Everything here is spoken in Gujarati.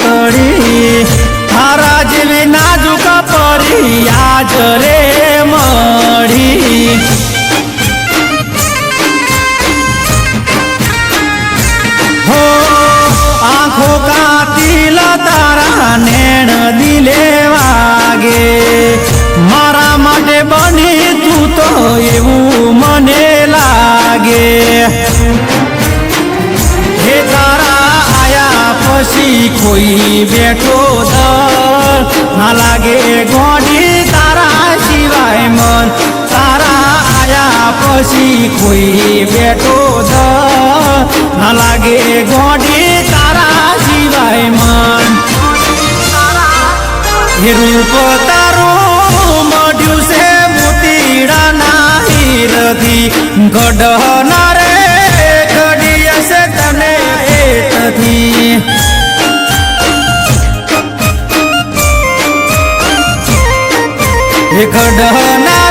તળી. હારા જેવી નાજુક પરી આજ રે મળી. હો, આંખો કા દિલ તારા નેણ દિલે વાગે. મારા માટે બની તું તો એવું પછી કોઈ બેઠો દર. ના લાગે ગોડી તારા સિવાય મન. તારા આયા પછી કોઈ બેઠો દર. ના લાગે ગોડી તારા સિવાય મન. હે રૂપ તારું મોઢ્યું છે મોતીડાના ગઢના હે ગઢના